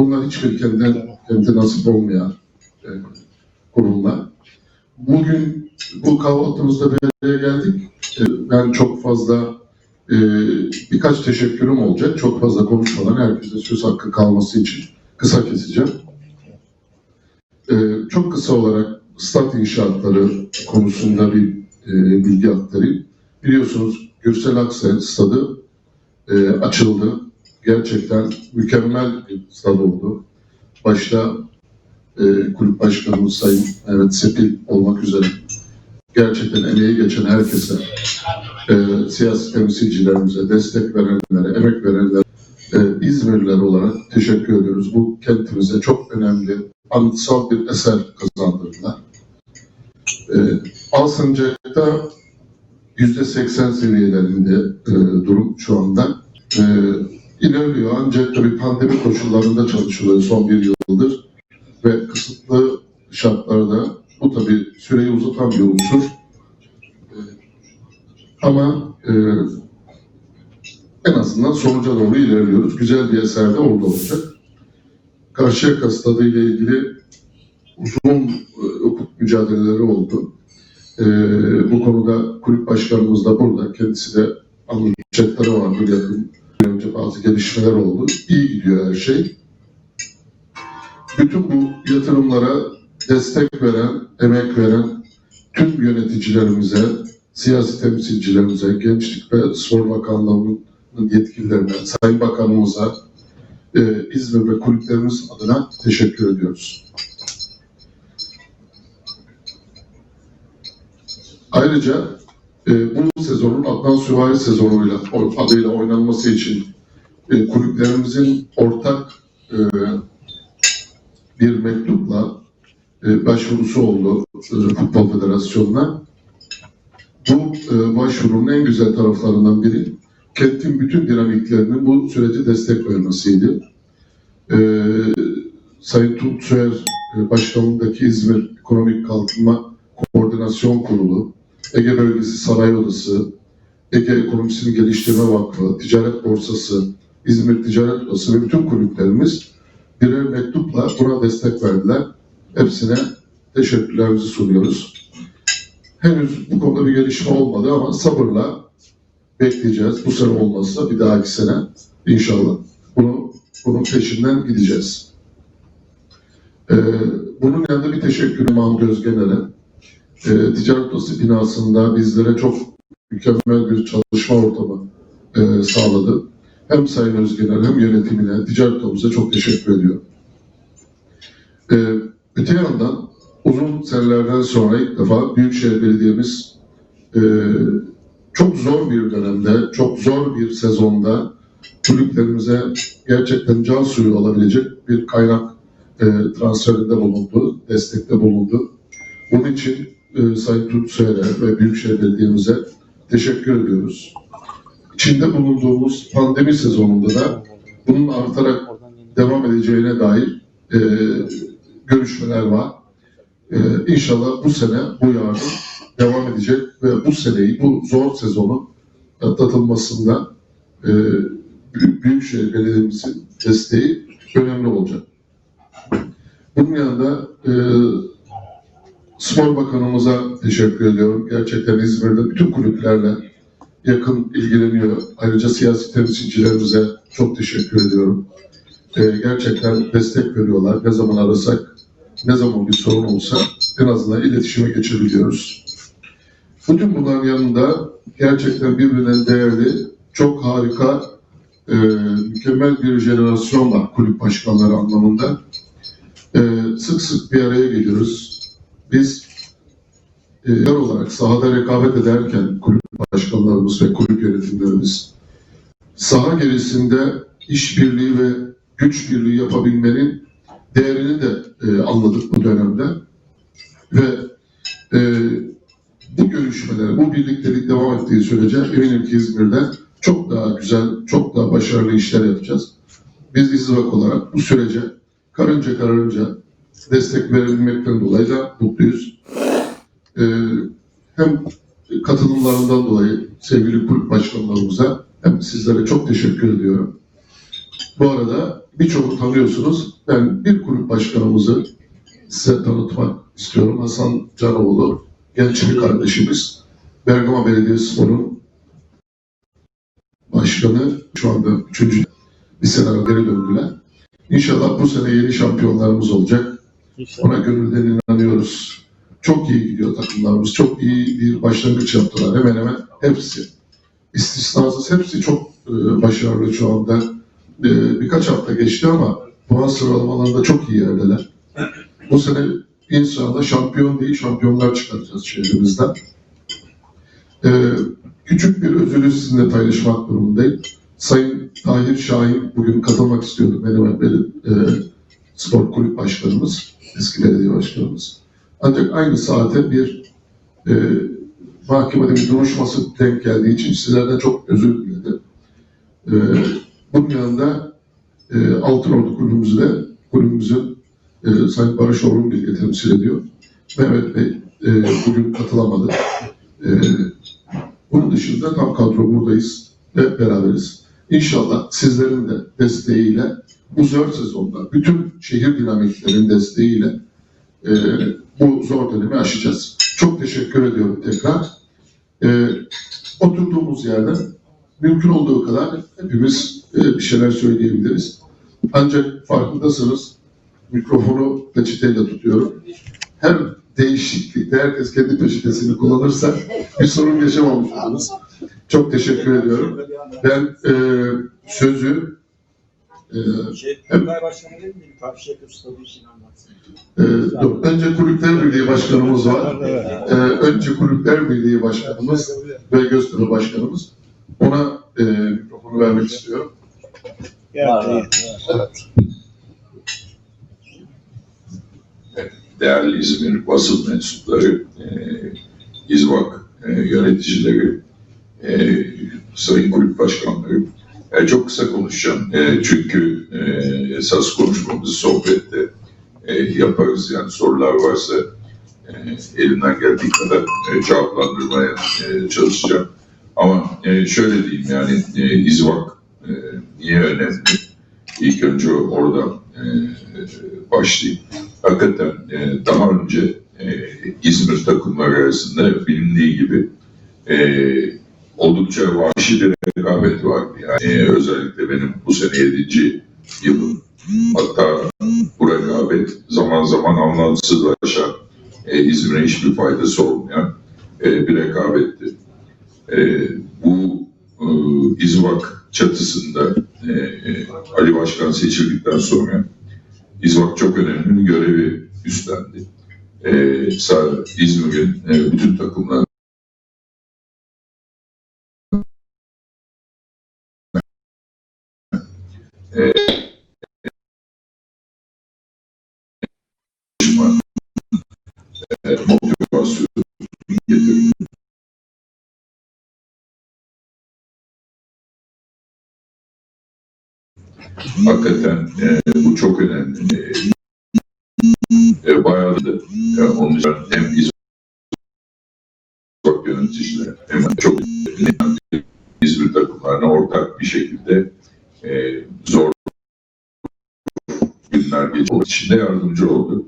Bunlar hiçbir kendinden kendi nasip olmayan e, kurumlar. Bugün bu kahvaltımızda bir araya geldik. E, ben çok fazla e, birkaç teşekkürüm olacak. Çok fazla konuşmadan herkese söz hakkı kalması için kısa keseceğim. E, çok kısa olarak stat inşaatları konusunda bir e, bilgi aktarayım. Biliyorsunuz Gürsel Aksel stadı e, açıldı. Gerçekten mükemmel bir stad oldu. Başta e, kulüp başkanımız Sayın Mehmet Sepil olmak üzere gerçekten emeği geçen herkese, e, siyasi temsilcilerimize, destek verenlere, emek verenlere, e, İzmirliler olarak teşekkür ediyoruz. Bu kentimize çok önemli, anıtsal bir eser kazandırdılar. E, Alsancak'ta yüzde seksen seviyelerinde e, durum şu anda. E, ilerliyor ancak tabii pandemi koşullarında çalışılıyor son bir yıldır ve kısıtlı şartlarda bu tabii süreyi uzatan bir unsur. E, ama e, en azından sonuca doğru ilerliyoruz. Güzel bir eser de orada olacak. Karşıyaka Stadı ile ilgili uzun e, hukuk mücadeleleri oldu. E, bu konuda kulüp başkanımız da burada. Kendisi de anlatacakları vardır yakın önce bazı gelişmeler oldu. İyi gidiyor her şey. Bütün bu yatırımlara destek veren, emek veren tüm yöneticilerimize, siyasi temsilcilerimize, Gençlik ve Spor Bakanlığı'nın yetkililerine, Sayın Bakanımıza, e, İzmir ve kulüplerimiz adına teşekkür ediyoruz. Ayrıca e, bu sezonun Adnan Süvari sezonuyla adıyla oynanması için e, kulüplerimizin ortak e, bir mektupla e, başvurusu oldu e, Futbol Federasyonu'na. Bu e, başvurunun en güzel taraflarından biri kentin bütün dinamiklerinin bu sürece destek vermesiydi. E, Sayın Tunç Soyer e, İzmir Ekonomik Kalkınma Koordinasyon Kurulu, Ege Bölgesi Sanayi Odası, Ege Ekonomisini Geliştirme Vakfı, Ticaret Borsası, İzmir Ticaret Odası ve bütün kulüplerimiz birer mektupla buna destek verdiler. Hepsine teşekkürlerimizi sunuyoruz. Henüz bu konuda bir gelişme olmadı ama sabırla bekleyeceğiz. Bu sene olmazsa bir dahaki sene inşallah bunu bunun peşinden gideceğiz. Ee, bunun yanında bir teşekkürüm Mahmut Özgener'e. Ee, Ticaret Odası binasında bizlere çok mükemmel bir çalışma ortamı e, sağladı. Hem Sayın Özgener hem yönetimine, Ticaret Odamıza çok teşekkür ediyorum. Ee, öte yandan uzun senelerden sonra ilk defa Büyükşehir Belediye'miz e, çok zor bir dönemde, çok zor bir sezonda kulüplerimize gerçekten can suyu olabilecek bir kaynak e, transferinde bulundu, destekte bulundu. Bunun için e, Sayın Tunç Soyer'e ve Büyükşehir Belediye'mize teşekkür ediyoruz. İçinde bulunduğumuz pandemi sezonunda da bunun artarak devam edeceğine dair e, görüşmeler var. E, inşallah bu sene bu yardım devam edecek ve bu seneyi, bu zor sezonun atlatılmasında e, Büyük- Büyükşehir Belediye'mizin desteği önemli olacak. Bunun yanında e, Spor Bakanımıza teşekkür ediyorum. Gerçekten İzmir'de bütün kulüplerle yakın ilgileniyor. Ayrıca siyasi temsilcilerimize çok teşekkür ediyorum. E, gerçekten destek veriyorlar. Ne zaman arasak, ne zaman bir sorun olsa en azından iletişime geçebiliyoruz. Bütün bunların yanında gerçekten birbirinden değerli, çok harika, e, mükemmel bir jenerasyon var kulüp başkanları anlamında. E, sık sık bir araya geliyoruz. Biz e, olarak sahada rekabet ederken kulüp başkanlarımız ve kulüp yönetimlerimiz saha gerisinde işbirliği ve güç birliği yapabilmenin değerini de e, anladık bu dönemde. Ve e, bu görüşmeler, bu birliktelik devam ettiği sürece eminim ki İzmir'de çok daha güzel, çok daha başarılı işler yapacağız. Biz İzvak olarak bu sürece karınca karınca destek verebilmekten dolayı da mutluyuz. Ee, hem katılımlarından dolayı sevgili kulüp başkanlarımıza hem sizlere çok teşekkür ediyorum. Bu arada birçoğunu tanıyorsunuz. Ben bir kulüp başkanımızı size tanıtmak istiyorum. Hasan Canoğlu, genç bir kardeşimiz. Bergama Belediyespor'un başkanı şu anda üçüncü bir sene geri döndüler. İnşallah bu sene yeni şampiyonlarımız olacak. Ona gönülden inanıyoruz. Çok iyi gidiyor takımlarımız. Çok iyi bir başlangıç yaptılar. Hemen hemen hepsi. İstisnasız hepsi çok e, başarılı şu anda. E, birkaç hafta geçti ama puan sıralamalarında çok iyi yerdeler. Bu sene inşallah şampiyon değil şampiyonlar çıkaracağız şehrimizden. E, küçük bir özürü sizinle paylaşmak durumundayım. Sayın Tahir Şahin bugün katılmak istiyordu. Benim e, spor kulüp başkanımız, eski belediye başkanımız. Ancak aynı saate bir e, mahkemede bir duruşması denk geldiği için sizlerden çok özür diledim. E, bunun yanında e, Altınordu kulübümüzü de kulübümüzün e, Sayın Barış Orhun Bilge temsil ediyor. Mehmet Bey e, bugün katılamadı. E, bunun dışında tam kadro buradayız ve beraberiz. İnşallah sizlerin de desteğiyle bu zor sezonda bütün şehir dinamiklerinin desteğiyle e, bu zor dönemi aşacağız. Çok teşekkür ediyorum tekrar. E, oturduğumuz yerden mümkün olduğu kadar hepimiz e, bir şeyler söyleyebiliriz. Ancak farkındasınız mikrofonu peçeteyle tutuyorum. Her değişiklikte herkes kendi peçetesini kullanırsa bir sorun yaşamamış oluruz. Çok teşekkür ediyorum. Ben e, sözü e, Şey, Ömer Başkanı değil mi? Karşıyaka stadı için anlatsın. e, önce Kulüpler Birliği Başkanımız var. E, önce Kulüpler Birliği Başkanımız ve Göztepe Başkanımız. Ona e, mikrofonu vermek istiyorum. değerli İzmir basın mensupları, e, İzvak e, yöneticileri, e, sayın kulüp başkanları. E, çok kısa konuşacağım. E, çünkü e, esas konuşmamızı sohbette e, yaparız. Yani sorular varsa e, elimden geldiği kadar e, cevaplandırmaya e, çalışacağım. Ama e, şöyle diyeyim yani e, İzvak e, niye önemli? İlk önce oradan e, başlayayım hakikaten e, daha önce e, İzmir takımları arasında bilindiği gibi e, oldukça vahşi bir rekabet vardı. Yani e, özellikle benim bu sene 7. yılım. Hatta bu rekabet zaman zaman anlamsızlaşan, e, İzmir'e hiçbir faydası olmayan e, bir rekabetti. E, bu e, İzvak çatısında e, e, Ali Başkan seçildikten sonra İzvak çok önemli bir görevi üstlendi. Sağ- İzmir'in e, bütün takımlar Hakikaten e, bu çok önemli. E, bayağı da e, onun için hem İzmir yöneticileri hem çok İzmir takımlarına ortak bir şekilde e, zor günler geçirmek için de yardımcı oldu.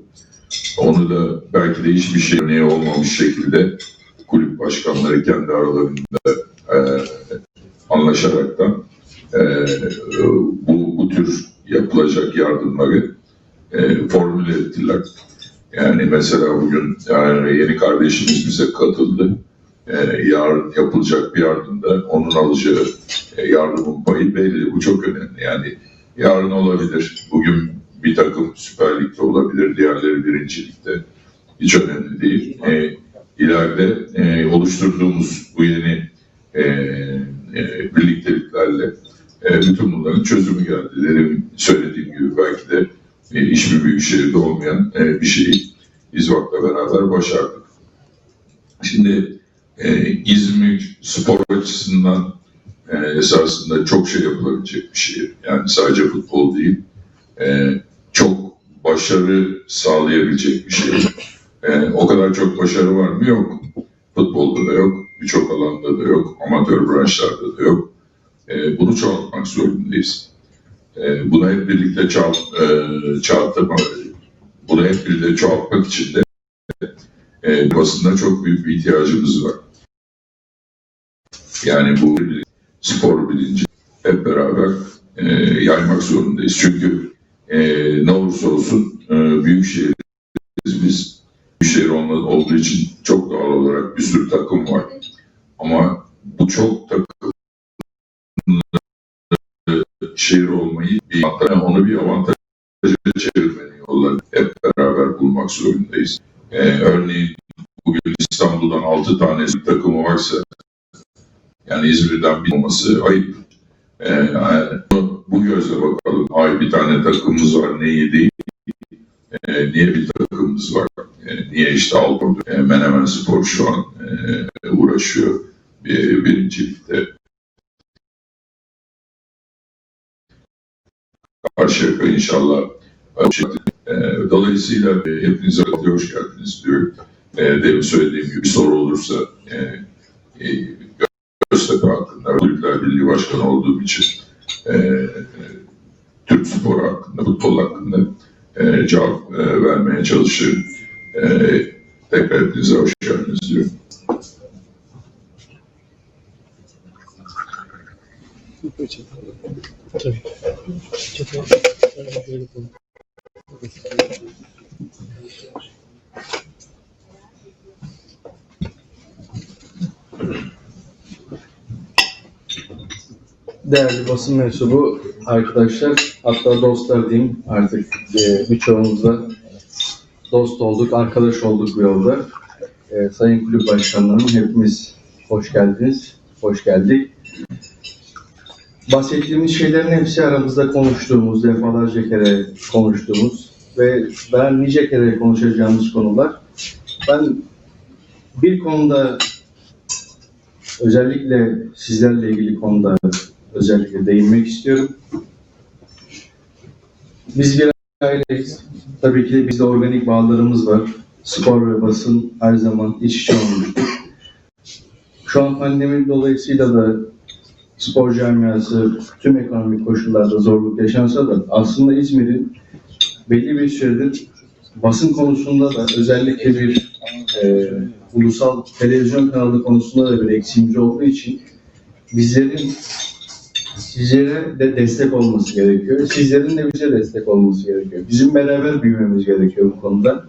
Onu da belki de hiçbir şey örneği olmamış şekilde kulüp başkanları kendi aralarında e, anlaşaraktan e, bu, bu tür yapılacak yardımları e, formüle ettiler. Yani mesela bugün yani yeni kardeşimiz bize katıldı. E, yarın yapılacak bir yardımda onun alacağı e, yardımın payı belli. Bu çok önemli. Yani yarın olabilir. Bugün bir takım Süper Lig'de olabilir. Diğerleri birincilikte. Hiç önemli değil. E, ileride e, oluşturduğumuz bu yeni e, e, birlikteliklerle bütün bunların çözümü geldi. Dedim, söylediğim gibi belki de e, hiçbir büyük şehirde olmayan e, bir şeyi İzvak'la beraber başardık. Şimdi e, İzmir spor açısından e, esasında çok şey yapılabilecek bir şehir. Yani sadece futbol değil, e, çok başarı sağlayabilecek bir şehir. E, o kadar çok başarı var mı? Yok. Futbolda da yok, birçok alanda da yok, amatör branşlarda da yok. E, bunu çoğaltmak zorundayız. E, bunu hep birlikte çoğalt, e, çoğaltma, hep birlikte çoğaltmak için de e, basında çok büyük bir ihtiyacımız var. Yani bu spor bilinci hep beraber e, yaymak zorundayız. Çünkü e, ne olursa olsun büyük şehiriz biz. Büyük şehir olduğu için çok doğal olarak bir sürü takım var. Ama bu çok takım şehir olmayı bir onu bir avantaja çevirmenin yollarını hep beraber bulmak zorundayız. Ee, örneğin bugün İstanbul'dan 6 tane takımı varsa yani İzmir'den bir olması ayıp. Ee, yani bu gözle bakalım. Ay bir tane takımımız var ne değil. Ee, niye bir takımımız var? Ee, niye işte Alport, e, Menemen Spor şu an e, uğraşıyor bir, birinci ligde. Karşıyaka inşallah. E, dolayısıyla e, hepinize hoş geldiniz diyorum. E, demin söylediğim gibi soru olursa e, e, Göztepe hakkında Kulüpler Birliği Başkanı olduğum için Türk sporu hakkında, futbol hakkında cevap vermeye çalışırım. Tekrar hepinize hoş geldiniz diyorum. Değerli basın mensubu arkadaşlar, hatta dostlar diyeyim artık e, birçoğumuzla dost olduk, arkadaş olduk bu yolda. E, Sayın Kulüp Başkanlarım hepimiz hoş geldiniz, hoş geldik. Bahsettiğimiz şeylerin hepsi aramızda konuştuğumuz, defalarca kere konuştuğumuz ve ben nice kere konuşacağımız konular. Ben bir konuda özellikle sizlerle ilgili konuda özellikle değinmek istiyorum. Biz bir aileyiz. Tabii ki de bizde organik bağlarımız var. Spor ve basın her zaman iç içe olmuştur. Şu an pandemi dolayısıyla da spor camiası tüm ekonomik koşullarda zorluk yaşansa da aslında İzmir'in belli bir süredir basın konusunda da özellikle bir e, ulusal televizyon kanalı konusunda da bir eksiğimiz olduğu için bizlerin sizlere de destek olması gerekiyor. Sizlerin de bize destek olması gerekiyor. Bizim beraber büyümemiz gerekiyor bu konuda.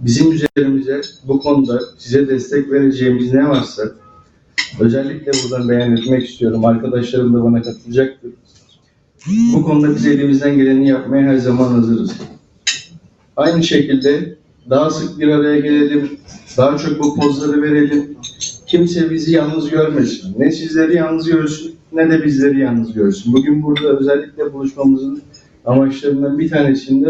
Bizim üzerimize bu konuda size destek vereceğimiz ne varsa özellikle buradan beyan etmek istiyorum. Arkadaşlarım da bana katılacaktır. Bu konuda biz elimizden geleni yapmaya her zaman hazırız. Aynı şekilde daha sık bir araya gelelim, daha çok bu pozları verelim. Kimse bizi yalnız görmesin. Ne sizleri yalnız görsün, ne de bizleri yalnız görsün. Bugün burada özellikle buluşmamızın amaçlarından bir tanesinde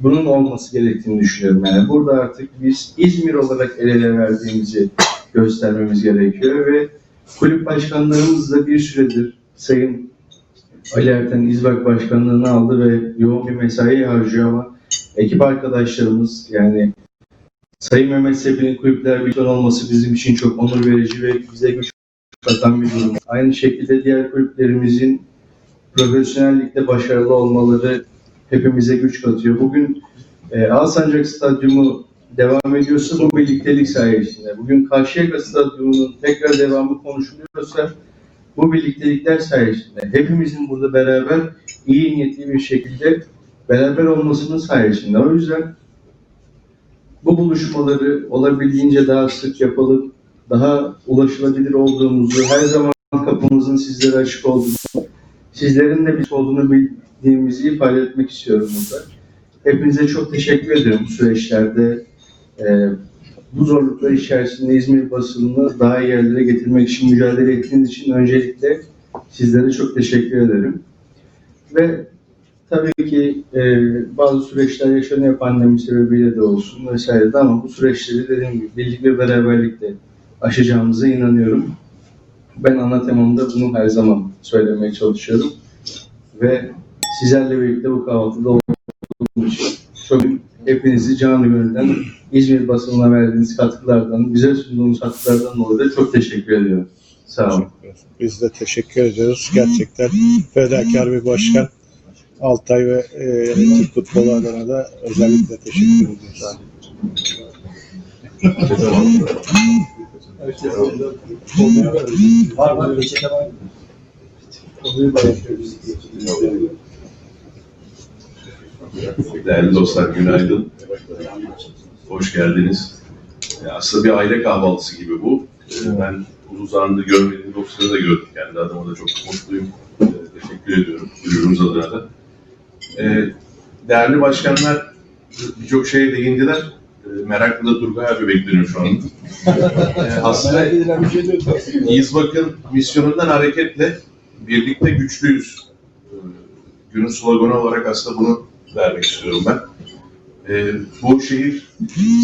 bunun olması gerektiğini düşünüyorum. Yani burada artık biz İzmir olarak el ele verdiğimizi göstermemiz gerekiyor ve kulüp başkanlarımız da bir süredir Sayın Ali Erten İzbak Başkanlığını aldı ve yoğun bir mesai harcıyor ama ekip arkadaşlarımız yani Sayın Mehmet Sefi'nin kulüpler bir olması bizim için çok onur verici ve bize güç katan bir durum. Aynı şekilde diğer kulüplerimizin profesyonellikte başarılı olmaları hepimize güç katıyor. Bugün e, Alsancak Stadyumu devam ediyorsa bu birliktelik sayesinde. Bugün Karşıyaka Stadyumu'nun tekrar devamı konuşuluyorsa bu birliktelikler sayesinde. Hepimizin burada beraber iyi niyetli bir şekilde beraber olmasının sayesinde. O yüzden bu buluşmaları olabildiğince daha sık yapalım, daha ulaşılabilir olduğumuzu, her zaman kapımızın sizlere açık olduğunu, sizlerin de biz olduğunu bildiğimizi ifade etmek istiyorum burada. Hepinize çok teşekkür ederim bu süreçlerde. E, bu zorluklar içerisinde İzmir basınını daha iyi yerlere getirmek için mücadele ettiğiniz için öncelikle sizlere çok teşekkür ederim. Ve tabii ki e, bazı süreçler yaşanıyor pandemi sebebiyle de olsun vesaire de ama bu süreçleri dediğim gibi birlik ve beraberlikle aşacağımıza inanıyorum. Ben ana temamda bunu her zaman söylemeye çalışıyorum. Ve sizlerle birlikte bu kahvaltıda olduğum için çok hepinizi canı gönülden İzmir basınına verdiğiniz katkılardan, bize sunduğunuz katkılardan dolayı da çok teşekkür ediyorum. Sağ olun. Biz de teşekkür ediyoruz. Gerçekten fedakar bir başkan. Altay ve e, Türk futbolu adına da özellikle teşekkür ediyoruz. Var var. Peçete var. Değerli dostlar günaydın. Hoş geldiniz. Aslında bir aile kahvaltısı gibi bu. E, Ben uzun zamandır görmediğim dostları da gördüm. Kendi adıma da çok mutluyum. E, Teşekkür ediyorum. Kulübümüz adına da. E, Değerli başkanlar birçok şeye değindiler. Merakla da Turgay abi bekleniyor şu. E, Aslında şey. İzbak'ın misyonundan hareketle birlikte güçlüyüz. Ee, Günün sloganı olarak aslında bunu vermek istiyorum ben. Ee, bu şehir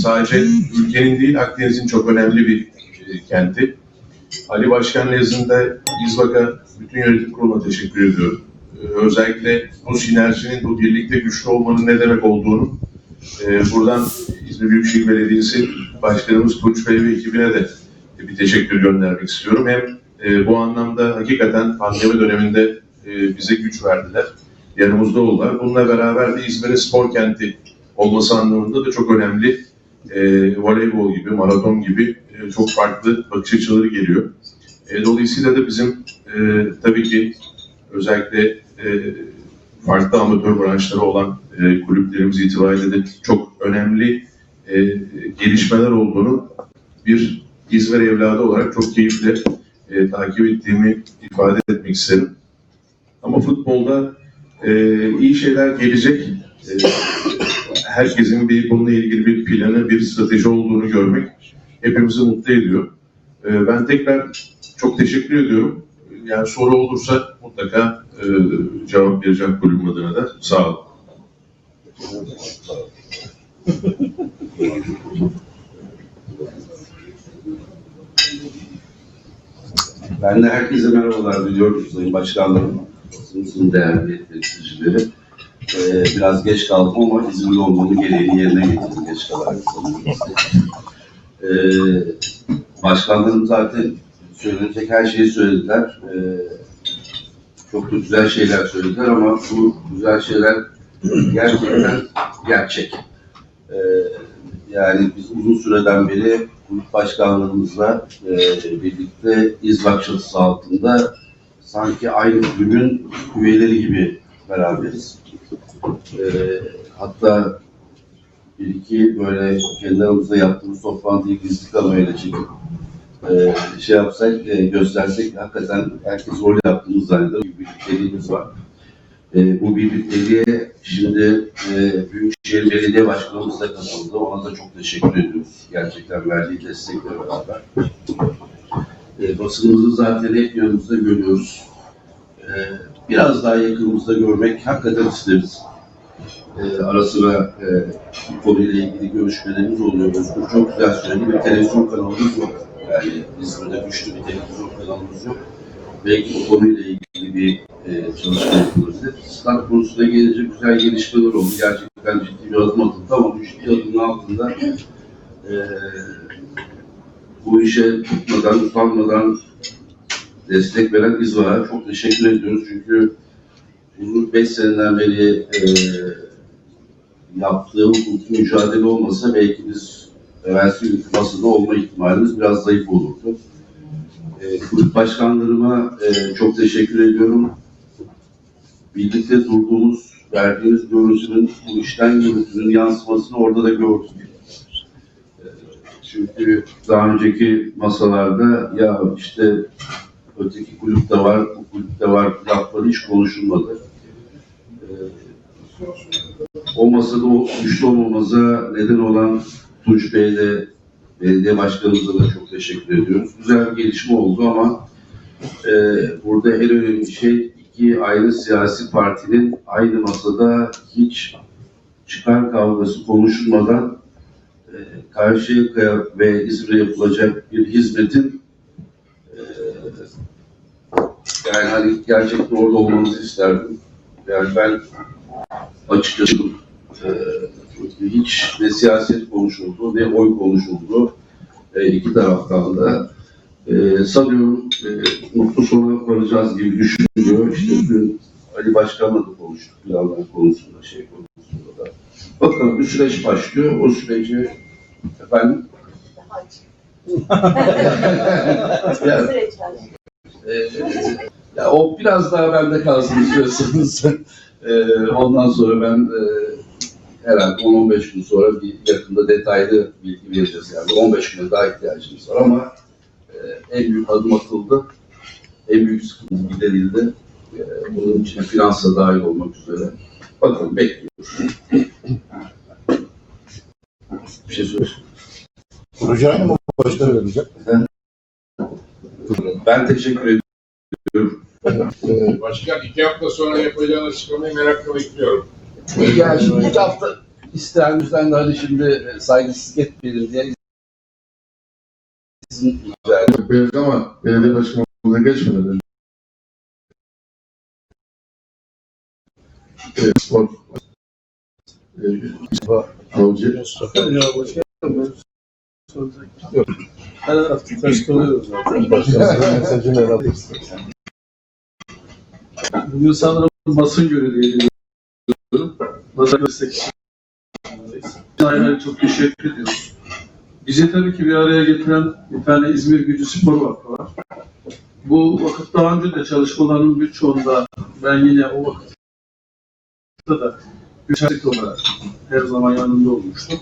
sadece ülkenin değil Akdeniz'in çok önemli bir e, kenti. Ali Başkan nezdinde İzbak'a bütün yönetim kuruluna teşekkür ediyorum. Ee, özellikle bu sinerjinin, bu birlikte güçlü olmanın ne demek olduğunu e, buradan İzmir Büyükşehir Belediyesi Başkanımız Tunç Bey ve ekibine de bir teşekkür göndermek istiyorum. Hem e, bu anlamda hakikaten pandemi döneminde e, bize güç verdiler. Yanımızda oldular. Bununla beraber de İzmir'in spor kenti olması anlamında da çok önemli. E, voleybol gibi, maraton gibi e, çok farklı bakış açıları geliyor. E, dolayısıyla da bizim e, tabii ki özellikle e, farklı amatör branşları olan e, kulüplerimiz itibariyle de çok önemli e, gelişmeler olduğunu bir İzmir evladı olarak çok keyifle e, takip ettiğimi ifade etmek isterim. Ama futbolda e, iyi şeyler gelecek. E, herkesin bir bununla ilgili bir planı, bir strateji olduğunu görmek hepimizi mutlu ediyor. E, ben tekrar çok teşekkür ediyorum. Yani soru olursa mutlaka e, cevap vereceğim kulübüm adına da. Sağ olun. Ben de herkese merhabalar diliyorum Sayın Başkanlarım, basınımızın değerli temsilcileri. Ee, biraz geç kaldım ama İzmir'de olmanın gereğini yerine getirdim geç kalarak sanırım. Ee, başkanlarım zaten söylenecek her şeyi söylediler. Ee, çok da güzel şeyler söylediler ama bu güzel şeyler gerçekten gerçek. Ee, yani biz uzun süreden beri kulüp başkanlarımızla e, birlikte çatısı altında sanki aynı kulübün üyeleri gibi beraberiz. E, hatta bir iki böyle kendi aramızda yaptığımız toplantıyı gizli kamerayla çekip e, şey yapsak, e, göstersek hakikaten herkes rol yaptığımız zanneder. Bir birlikteliğimiz var. E, bu birlikteliğe şimdi e, Büyükşehir Belediye Başkanımız da katıldı. Ona da çok teşekkür ediyoruz. Gerçekten verdiği destekle beraber. E, basınımızı zaten hep yanımızda görüyoruz. E, biraz daha yakınımızda görmek hakikaten isteriz. E, ara sıra e, bu konuyla ilgili görüşmelerimiz oluyor. Özgür çok güzel söyledi. Bir televizyon kanalımız yok. Yani İzmir'de güçlü bir televizyon kanalımız yok. Belki bu konuyla ilgili bir e, çalışma yapılırdı. Stat konusuna gelince güzel gelişmeler oldu. Gerçekten ciddi bir adım atıldı ama ciddi adımın altında e, bu işe tutmadan, utanmadan destek veren İzvar'a çok teşekkür ediyoruz. Çünkü uzun 5 seneden beri e, yaptığı hukuki mücadele olmasa belki biz evvelsi masada olma ihtimalimiz biraz zayıf olurdu. E, kulüp başkanlarıma e, çok teşekkür ediyorum. Birlikte durduğumuz, verdiğimiz görüntünün, bu işten görüntünün yansımasını orada da gördük. E, çünkü daha önceki masalarda ya işte öteki kulüpte var, bu kulüpte var lafları hiç konuşulmadı. E, o masada o güçlü olmamıza neden olan Tunç Bey'e de belediye başkanımıza da çok teşekkür ediyoruz. Güzel bir gelişme oldu ama e, burada en önemli şey iki ayrı siyasi partinin aynı masada hiç çıkar kavgası konuşulmadan e, Karşıyaka ve İzmir'e yapılacak bir hizmetin e, yani hani gerçekten orada olmanızı isterdim. Yani ben açıkçası e, hiç ne siyaset konuşuldu ne oy konuşuldu e, iki taraftan da e, sanıyorum e, mutlu sona varacağız gibi düşünüyor. İşte dün Ali Başkan'la da konuştuk planlar konusunda, şey konusunda da. Bakalım bir süreç başlıyor. O süreci efendim ya, e, ya o biraz daha bende kalsın istiyorsanız. E, ondan sonra ben e, herhalde 10-15 gün sonra bir yakında detaylı bilgi vereceğiz. Yani 15 güne daha ihtiyacımız var ama e, en büyük adım atıldı. En büyük sıkıntı giderildi. E, bunun içine finansa dahil olmak üzere. Bakalım bekliyoruz. Bir şey söylüyorsun. Proje aynı mı başkanı verecek? Ben teşekkür ediyorum. Başkan iki hafta sonra yapacağın açıklamayı merakla bekliyorum. Ya şimdi iki hafta isteyen de hadi şimdi e, saygısızlık etmeyelim diye izin rica ediyorum. Ama belediye başkanlığına geçmeden önce e, spor e, avcı Ya boş Yok. Her hafta ters kalıyoruz zaten. Başkanın mesajını istersen. Bugün sanırım basın biliyorum. Basın destek. Çok teşekkür ediyoruz. Bizi tabii ki bir araya getiren bir tane İzmir Gücü Spor Vakfı var. Bu vakıf daha önce de çalışmalarının birçoğunda ben yine o vakıfta da güçlük olarak her zaman yanında olmuştum.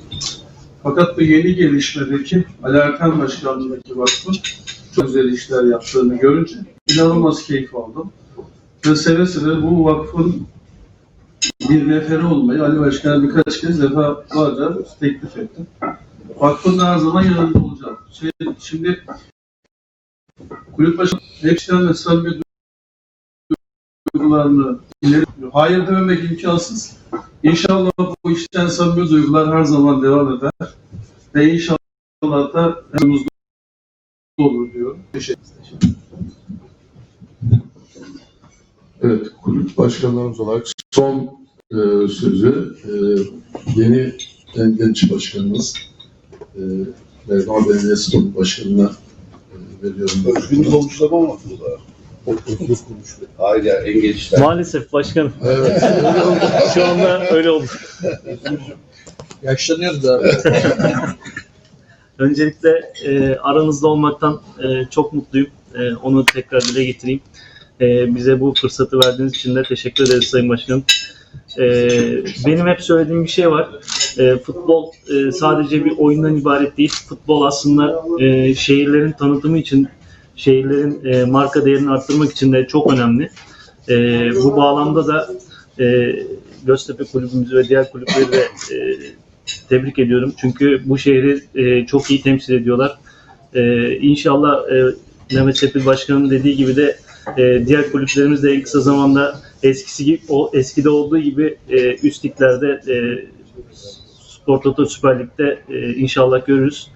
Fakat bu yeni gelişmedeki Ali Erkan Başkanlığı'ndaki vakfın çok güzel işler yaptığını görünce inanılmaz keyif aldım. Ve seve seve bu vakfın bir neferi olmayı Ali Başkan birkaç kez defalarca teklif ettim. Vakfın her zaman yanında olacağım. Şey, şimdi kulüp başkanı hepsinden de samimi duygularını ileri Hayır dememek imkansız. İnşallah bu işten samimi duygular her zaman devam eder. Ve inşallah da yanımızda olur diyorum. Teşekkür ederim. Evet, kulüp başkanlarımız olarak son e, sözü e, yeni en genç başkanımız e, Bergama Belediyespor Başkanı'na e, veriyorum. Özgün konuşlama mı bu da? O özgür konuşuyor. Hayır ya en gençler. Maalesef başkanım. Evet. Şu anda öyle oldu. Yaşlanıyoruz abi. Öncelikle e, aranızda olmaktan e, çok mutluyum. E, onu tekrar dile getireyim. E, bize bu fırsatı verdiğiniz için de teşekkür ederiz Sayın Başkanım. E, benim hep söylediğim bir şey var. E, futbol e, sadece bir oyundan ibaret değil. Futbol aslında e, şehirlerin tanıtımı için, şehirlerin e, marka değerini arttırmak için de çok önemli. E, bu bağlamda da e, Göztepe kulübümüzü ve diğer kulüpleri de e, tebrik ediyorum. Çünkü bu şehri e, çok iyi temsil ediyorlar. E, inşallah e, Mehmet Sepil Başkan'ın dediği gibi de e, diğer kulüplerimiz de en kısa zamanda eskisi gibi o eskide olduğu gibi e, üst liglerde e, Spor Toto Süper Lig'de e, inşallah görürüz.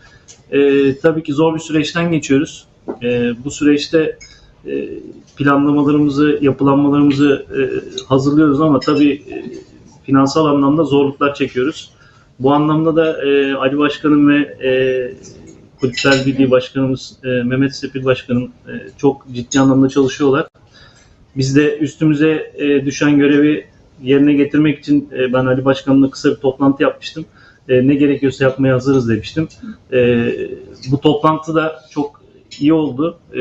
E, tabii ki zor bir süreçten geçiyoruz. E, bu süreçte e, planlamalarımızı, yapılanmalarımızı e, hazırlıyoruz ama tabii e, finansal anlamda zorluklar çekiyoruz. Bu anlamda da e, Ali Başkanım ve e, Kulüpler Birliği Başkanımız e, Mehmet Sepil Başkanım e, çok ciddi anlamda çalışıyorlar. Biz de üstümüze e, düşen görevi yerine getirmek için e, ben Ali Başkanımla kısa bir toplantı yapmıştım. E, ne gerekiyorsa yapmaya hazırız demiştim. E, bu toplantı da çok iyi oldu. E,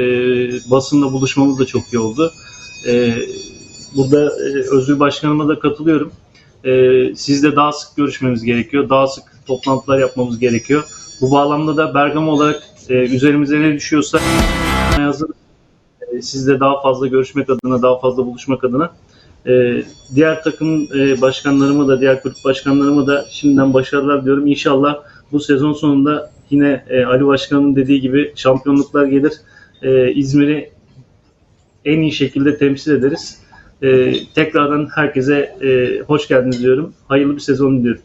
basınla buluşmamız da çok iyi oldu. E, burada e, Özgür Başkanıma da katılıyorum. Ee, sizle daha sık görüşmemiz gerekiyor. Daha sık toplantılar yapmamız gerekiyor. Bu bağlamda da Bergama olarak e, üzerimize ne düşüyorsa hazır e, sizle daha fazla görüşmek adına, daha fazla buluşmak adına. E, diğer takım e, başkanlarıma da, diğer kulüp başkanlarıma da şimdiden başarılar diliyorum. İnşallah bu sezon sonunda yine e, Ali Başkan'ın dediği gibi şampiyonluklar gelir. E, İzmir'i en iyi şekilde temsil ederiz. Ee, tekrardan herkese e, hoş geldiniz diyorum. Hayırlı bir sezon diliyorum.